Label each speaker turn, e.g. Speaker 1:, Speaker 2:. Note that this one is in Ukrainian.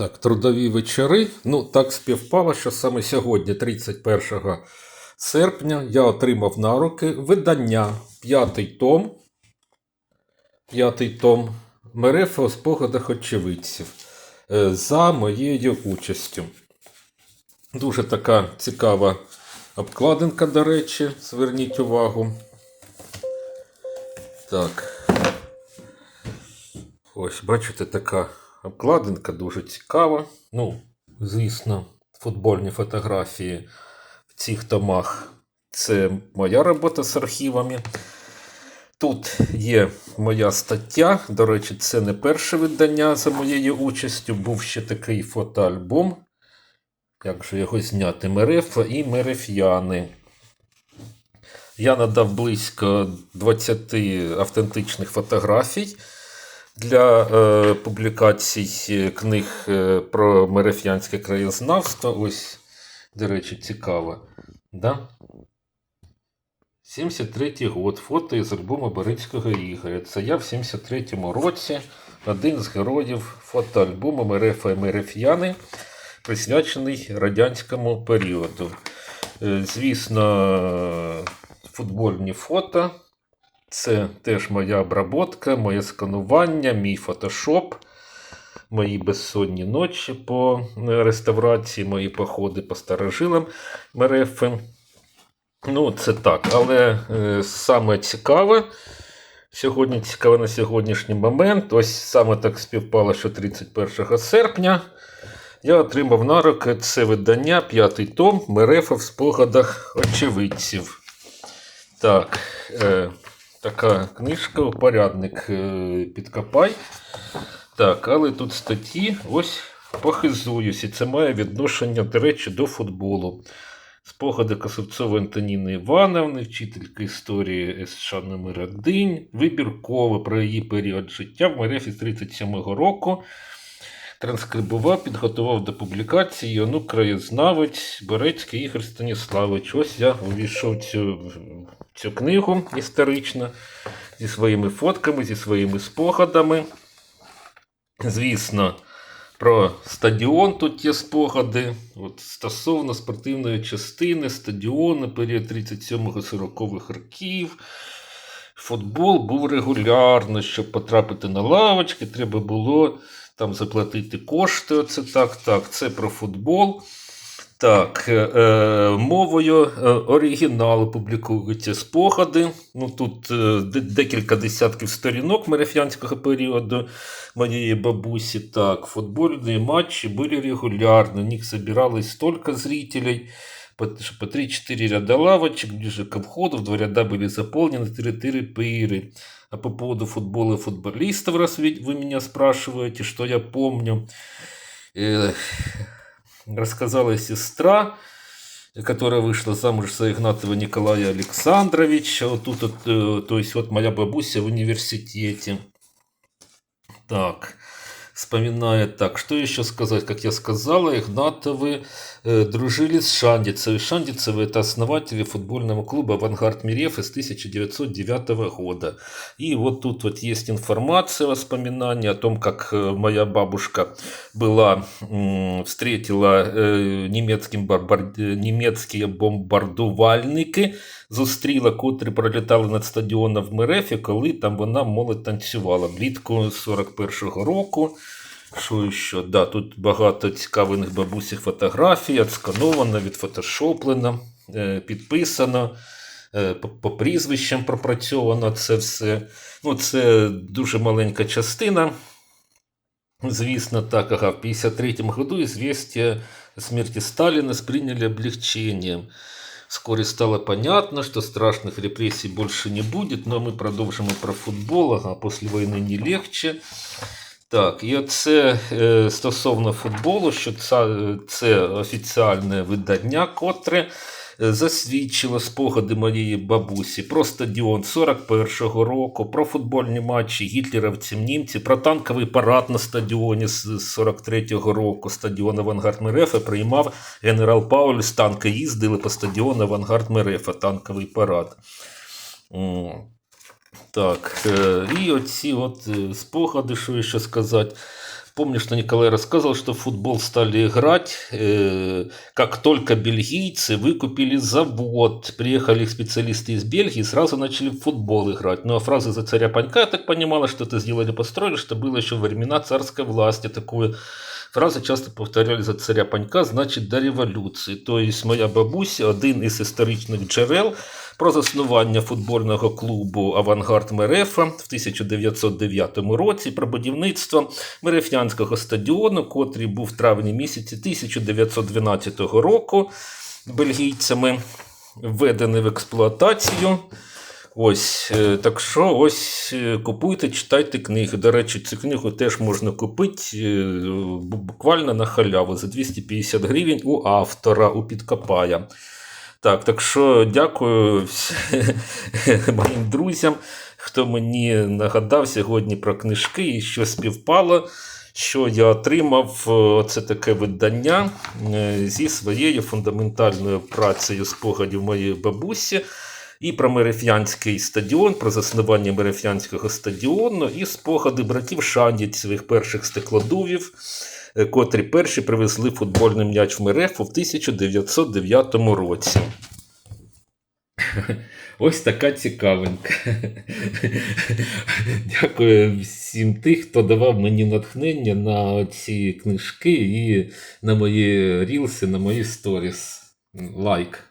Speaker 1: Так, трудові вечори. Ну, так співпало, що саме сьогодні, 31 серпня, я отримав на руки видання п'ятий том. П'ятий том Мерефа у спогадах очевидців е, за моєю участю. Дуже така цікава обкладинка, до речі, зверніть увагу. Так. Ось, бачите, така обкладинка дуже цікава. Ну, звісно, футбольні фотографії в цих томах це моя робота з архівами. Тут є моя стаття. До речі, це не перше видання за моєю участю. Був ще такий фотоальбом. Як же його зняти? Мерефа і Мереф'яни. Я надав близько 20 автентичних фотографій для е, публікацій книг е, про мереф'янське краєзнавство. Ось, до речі, цікаво. Да? 73-й год. Фото із альбому Борицького Ігоря. Це я в 73-му році один з героїв фотоальбому Мерефа і Мереф'яни, присвячений радянському періоду. Е, Звісно, футбольні фото. Це теж моя обработка, моє сканування, мій фотошоп, мої безсонні ночі по реставрації, мої походи по старожилам Мерефи. Ну, це так. Але е, саме цікаве, сьогодні цікаве на сьогоднішній момент. Ось саме так співпало, що 31 серпня я отримав на руки це видання, п'ятий том Мерефа в спогадах очевидців. Так, е, така книжка, упорядник е, підкопай. Так, але тут статті ось похизуюсь, і це має відношення, до речі, до футболу. Спогади Косовцової Антоніни Івановни, вчительки історії СШ номер 1 вибірково про її період життя в Мерефі з 37-го року. Транскрибував, підготував до публікації Янук краєзнавець Борецький Ігор Станіславович. Ось я увійшов цю, цю книгу історичну зі своїми фотками, зі своїми спогадами. Звісно, про стадіон тут є спогади. От Стосовно спортивної частини, стадіону, період 37-40-х років. Футбол був регулярно, щоб потрапити на лавочки, треба було там заплатити кошти. Оце так, так, це про футбол. Так, е, е, мовою е, оригіналу публікуються спогади. Ну, Тут е, декілька десятків сторінок мерефянського періоду моєї бабусі. Так, футбольні матчі були регулярно. В них собиралось столько зрителей. По, по 3-4 ряда лавочек, ближе к входу, в два ряда были заполнены 3-4 пыры. А по поводу футбола и футболистов, раз вы, вы меня спрашиваете, что я помню, э, рассказала сестра, которая вышла замуж за Игнатова Николая Александровича. Вот тут, вот, э, то есть вот моя бабуся в университете. Так, вспоминает так, что еще сказать, как я сказала, Игнатовы э, дружили с Шандицевой. Шандицевы это основатели футбольного клуба «Авангард Миреф» из 1909 года. И вот тут вот есть информация, воспоминания о том, как э, моя бабушка была, м, встретила э, немецким барбар- э, немецкие бомбардувальники, зустріла, котрі пролітали над стадіоном в Мерефі, коли там вона молодь танцювала влітку 41-го року. Що ще? Да, тут багато цікавих бабусіх фотографій, отскановано, відфотошоплено, е, підписано, е, по, прізвищам пропрацьовано це все. Ну, це дуже маленька частина. Звісно, так, ага, в 53 году известие о смерти Сталина приняли облегчением. Вскоре стало понятно, что страшных репрессий больше не будет, но мы продовжимо про футбол, ага, после війни не легче. Так, і оце е, стосовно футболу, що це, це офіціальне видання, котре е, засвідчило спогади моєї бабусі про стадіон 41-го року, про футбольні матчі гітлерівців німці, про танковий парад на стадіоні з 43-го року. Стадіон Авангард Мерефа приймав генерал Паулюс, танки їздили по стадіону Авангард Мерефа, танковий парад. М. Так, е, і оці от е, спогади, що ще сказати. Помню, что Николай рассказывал, что в футбол стали играть, э, как только бельгийцы выкупили завод. Приехали специалисты из Бельгии и сразу начали в футбол играть. Ну а фраза за царя Панька, я так понимала, что это сделали, построили, что было еще во времена царской власти. Такую фразу часто повторяли за царя Панька, значит, до революції. Тобто моя бабуся, один із історичних джерел, про заснування футбольного клубу Авангард Мерефа в 1909 році, про будівництво Мерефнянського стадіону, котрий був в травні місяці 1912 року бельгійцями введений в експлуатацію. Ось, е, так що ось е, купуйте, читайте книги. До речі, цю книгу теж можна купити е, буквально на халяву за 250 гривень у автора, у підкопая. Так, так що дякую моїм друзям, хто мені нагадав сьогодні про книжки і що співпало, що я отримав це таке видання зі своєю фундаментальною працею спогадів моєї бабусі. І про Мереф'янський стадіон, про заснування Мереф'янського стадіону, і спогади братів Шандіць, своїх перших стеклодувів, е, котрі перші привезли футбольний м'яч в Мерефу в 1909 році. Ось така цікавинка. Дякую всім тих, хто давав мені натхнення на ці книжки і на мої рілси, на мої сторіс. Лайк.